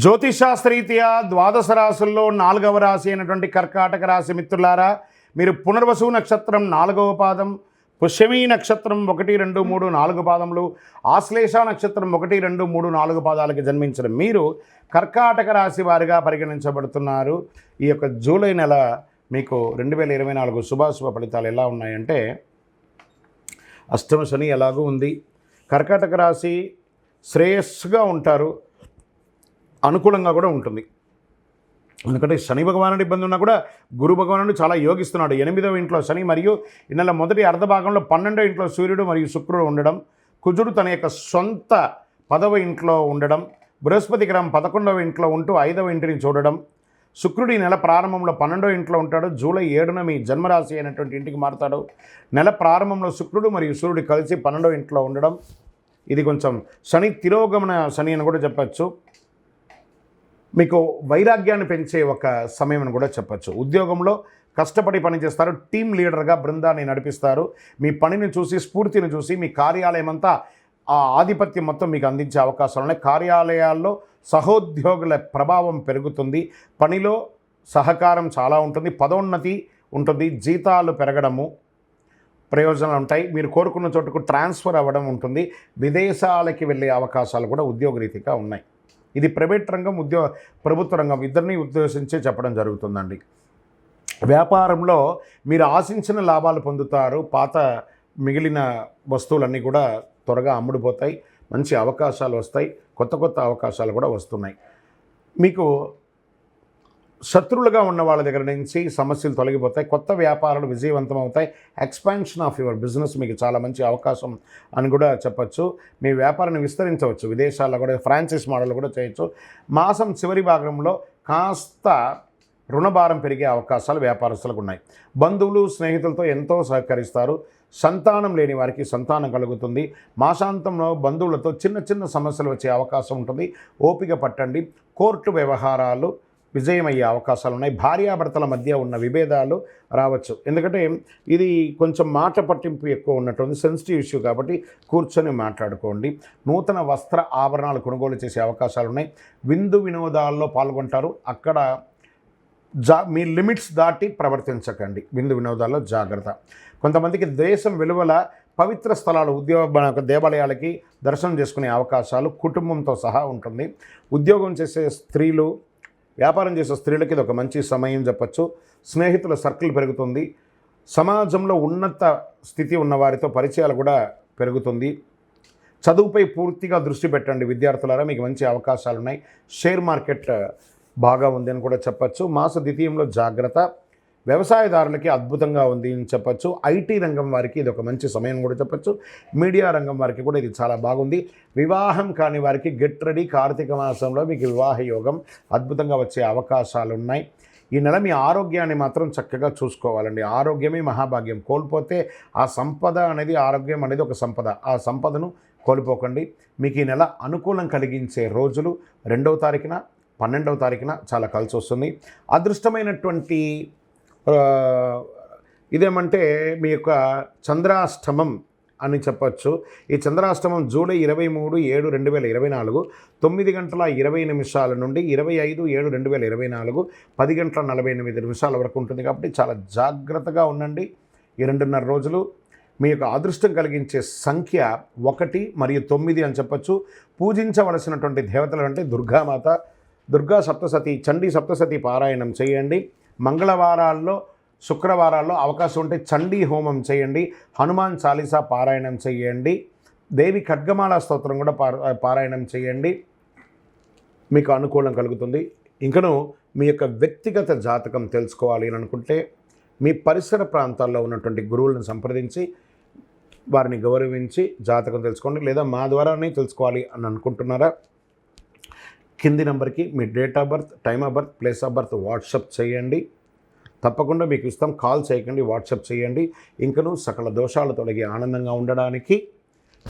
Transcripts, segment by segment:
జ్యోతిషాస్త్రీత్యా ద్వాదశ రాశుల్లో నాలుగవ రాశి అయినటువంటి కర్కాటక రాశి మిత్రులారా మీరు పునర్వసు నక్షత్రం నాలుగవ పాదం పుష్యమీ నక్షత్రం ఒకటి రెండు మూడు నాలుగు పాదములు ఆశ్లేష నక్షత్రం ఒకటి రెండు మూడు నాలుగు పాదాలకి జన్మించిన మీరు కర్కాటక రాశి వారిగా పరిగణించబడుతున్నారు. ఈ యొక్క జూలై నెల మీకు రెండు వేల ఇరవై నాలుగు శుభాశుభ ఫలితాలు ఎలా ఉన్నాయంటే అష్టమ శని ఎలాగూ ఉంది. కర్కాటక రాశి శ్రేయస్సుగా ఉంటారు. అనుకూలంగా కూడా ఉంటుంది. ఎందుకంటే శని భగవానుడి ఇబ్బంది ఉన్నా కూడా గురు భగవానుడు చాలా యోగిస్తున్నాడు. ఎనిమిదవ ఇంట్లో శని మరియు నెల మొదటి అర్ధ భాగంలో పన్నెండవ ఇంట్లో సూర్యుడు మరియు శుక్రుడు ఉండడం కుజుడు తన యొక్క సొంత పదవ ఇంట్లో ఉండడం బృహస్పతి గ్రహం పదకొండవ ఇంట్లో ఉంటూ ఐదవ ఇంటిని చూడడం శుక్రుడు ఈ నెల ప్రారంభంలో పన్నెండో ఇంట్లో ఉంటాడు జూలై ఏడున మీ జన్మరాశి అయినటువంటి ఇంటికి మారుతాడు. నెల ప్రారంభంలో శుక్రుడు మరియు సూర్యుడు కలిసి పన్నెండో ఇంట్లో ఉండడం ఇది కొంచెం శని తిరోగమన శని అని కూడా చెప్పచ్చు. మీకు వైరాగ్యాన్ని పెంచే ఒక సమయం అని కూడా చెప్పచ్చు. ఉద్యోగంలో కష్టపడి పనిచేస్తారు టీం లీడర్గా బృందాన్ని నడిపిస్తారు. మీ పనిని చూసి స్ఫూర్తిని చూసి మీ కార్యాలయం అంతా ఆ ఆధిపత్యం మొత్తం మీకు అందించే అవకాశాలు ఉన్నాయి. కార్యాలయాల్లో సహోద్యోగుల ప్రభావం పెరుగుతుంది. పనిలో సహకారం చాలా ఉంటుంది. పదోన్నతి ఉంటుంది. జీతాలు పెరగడము ప్రయోజనాలు ఉంటాయి. మీరు కోరుకున్న చోటుకు ట్రాన్స్ఫర్ అవ్వడం ఉంటుంది. విదేశాలకి వెళ్ళే అవకాశాలు కూడా ఉద్యోగరీతిగా ఉన్నాయి. ఇది ప్రైవేట్ రంగం ఉద్యోగ ప్రభుత్వ రంగం ఇద్దరిని ఉద్దేశించే చెప్పడం జరుగుతుందండి. వ్యాపారంలో మీరు ఆశించిన లాభాలు పొందుతారు పాత మిగిలిన వస్తువులన్నీ కూడా త్వరగా అమ్ముడుపోతాయి మంచి అవకాశాలు వస్తాయి కొత్త కొత్త అవకాశాలు కూడా వస్తున్నాయి. మీకు శత్రువులుగా ఉన్న వాళ్ళ దగ్గర నుంచి సమస్యలు తొలగిపోతాయి. కొత్త వ్యాపారాలు విజయవంతం అవుతాయి ఎక్స్పాన్షన్ ఆఫ్ యువర్ బిజినెస్ మీకు చాలా మంచి అవకాశం అని కూడా చెప్పచ్చు. మీ వ్యాపారాన్ని విస్తరించవచ్చు. విదేశాల్లో కూడా ఫ్రాంచైజ్ మోడల్ కూడా చేయొచ్చు. మాసం చివరి భాగంలో కాస్త రుణభారం పెరిగే అవకాశాలు వ్యాపారస్తులకు ఉన్నాయి. బంధువులు స్నేహితులతో ఎంతో సహకరిస్తారు. సంతానం లేని వారికి సంతానం కలుగుతుంది. మాసాంతంలో బంధువులతో చిన్న చిన్న సమస్యలు వచ్చే అవకాశం ఉంటుంది. ఓపిక పట్టండి. కోర్టు వ్యవహారాలు విజయమయ్యే అవకాశాలు ఉన్నాయి భార్యాభర్తల మధ్య ఉన్న విభేదాలు రావచ్చు. ఎందుకంటే ఇది కొంచెం మాట పట్టింపు ఎక్కువ ఉన్నటువంటి సెన్సిటివ్ ఇష్యూ కాబట్టి కూర్చొని మాట్లాడుకోండి. నూతన వస్త్ర ఆభరణాలు కొనుగోలు చేసే అవకాశాలు ఉన్నాయి విందు వినోదాల్లో పాల్గొంటారు. అక్కడ జా మీ లిమిట్స్ దాటి ప్రవర్తించకండి. విందు వినోదాల్లో జాగ్రత్త. కొంతమందికి దేశం విలువల పవిత్ర స్థలాలు ఉద్యోగ దేవాలయాలకి దర్శనం చేసుకునే అవకాశాలు కుటుంబంతో సహా ఉంటుంది. ఉద్యోగం చేసే స్త్రీలు వ్యాపారం చేసే స్త్రీలకి ఇది ఒక మంచి సమయం చెప్పచ్చు. స్నేహితుల సర్కిల్ పెరుగుతుంది. సమాజంలో ఉన్నత స్థితి ఉన్న వారితో పరిచయాలు కూడా పెరుగుతుంది. చదువుపై పూర్తిగా దృష్టి పెట్టండి విద్యార్థులారా మీకు మంచి అవకాశాలు ఉన్నాయి షేర్ మార్కెట్ బాగా ఉంది అని కూడా చెప్పచ్చు. మాస ద్వితీయంలో జాగ్రత్త. వ్యవసాయదారులకి అద్భుతంగా ఉంది అని చెప్పచ్చు. ఐటీ రంగం వారికి ఇది ఒక మంచి సమయం కూడా చెప్పచ్చు. మీడియా రంగం వారికి కూడా ఇది చాలా బాగుంది. వివాహం కాని వారికి గెట్ రెడీ కార్తీక మాసంలో మీకు వివాహ యోగం అద్భుతంగా వచ్చే అవకాశాలు ఉన్నాయి. ఈ నెల మీ ఆరోగ్యాన్ని మాత్రం చక్కగా చూసుకోవాలండి. ఆరోగ్యమే మహాభాగ్యం. కోల్పోతే ఆ సంపద అనేది ఆరోగ్యం అనేది ఒక సంపద. ఆ సంపదను కోల్పోకండి. మీకు ఈ నెల అనుకూలం కలిగించే రోజులు రెండవ తారీఖున పన్నెండవ తారీఖున చాలా కలిసి వస్తుంది. అదృష్టమైనటువంటి ఇదేమంటే మీ యొక్క చంద్రాష్టమం అని చెప్పొచ్చు. ఈ చంద్రాష్టమం జూలై ఇరవై మూడు ఏడు రెండు వేల ఇరవై నాలుగు తొమ్మిది గంటల ఇరవై నిమిషాల నుండి ఇరవై ఐదు ఏడు రెండు వేల ఇరవై నాలుగు పది గంటల నలభై ఎనిమిది నిమిషాల వరకు ఉంటుంది కాబట్టి చాలా జాగ్రత్తగా ఉండండి. ఈ రెండున్నర రోజులు మీ యొక్క అదృష్టం కలిగించే సంఖ్య ఒకటి మరియు తొమ్మిది అని చెప్పచ్చు. పూజించవలసినటువంటి దేవతలు అంటే దుర్గామాత దుర్గా సప్తసతి చండీ సప్తసతి పారాయణం చేయండి. మంగళవారాల్లో శుక్రవారాల్లో అవకాశం ఉంటే చండీ హోమం చేయండి హనుమాన్ చాలీసా పారాయణం చేయండి దేవి ఖడ్గమాల స్తోత్రం కూడా పార పారాయణం చేయండి. మీకు అనుకూలం కలుగుతుంది. ఇంకను మీ యొక్క వ్యక్తిగత జాతకం తెలుసుకోవాలి అని అనుకుంటే మీ పరిసర ప్రాంతాల్లో ఉన్నటువంటి గురువులను సంప్రదించి వారిని గౌరవించి జాతకం తెలుసుకోండి లేదా మా ద్వారానే తెలుసుకోవాలి అని అనుకుంటున్నారా? కింది నెంబర్కి మీ date of birth time of birth place of birth WhatsApp చేయండి. తప్పకుండా మీకు ఇస్తాం. కాల్ చేయకండి వాట్సాప్ చేయండి. ఇంకను సకల దోషాలు తొలగి ఆనందంగా ఉండడానికి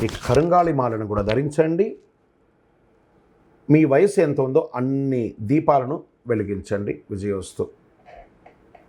ఈ కరుంగాళి మాలను కూడా ధరించండి. మీ వయసు ఎంత ఉందో అన్ని దీపాలను వెలిగించండి. విజయోస్తు.